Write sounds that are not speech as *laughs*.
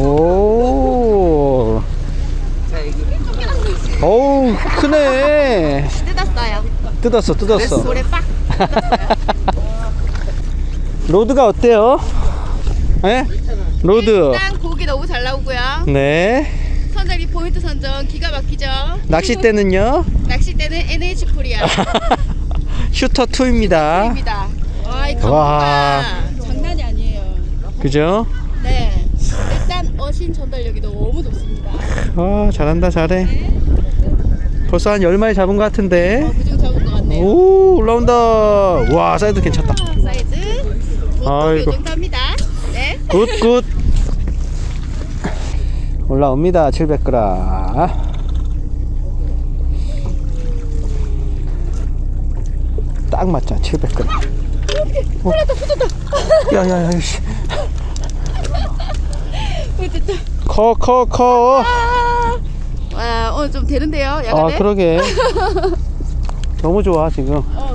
오. 어우, 크네. 뜯었어요. 뜯었어, 뜯었어. 돌에 빡. *laughs* 로드가 어때요? 예? 로드. 일단 고기 너무 잘 나오고요. 네. 선장이 포인트 선정 기가 막히죠. 낚싯대는요? *laughs* 낚싯대는 NH 코리아 *laughs* 슈터 2입니다. 입니다. 와, 이 와. 강도가 장난이 아니에요. 그죠? 어신 전달력이 너무 좋습니다. 아, 잘한다, 잘해. 벌써 한 10마리 잡은 것 같은데. 어, 그중 잡은 것 같네요. 오, 올라온다. 와, 사이즈 괜찮다. 사이즈 아이고. 합니다. 네. 굿, 굿. 올라옵니다. 700g. 딱 맞자. 700g. 붙었다, 붙었다. 야, 야, 야, 씨. 커, 커, 커. 와 오늘 좀 되는데요. 아, 야간에. 그러게. *laughs* 너무 좋아, 지금. 어,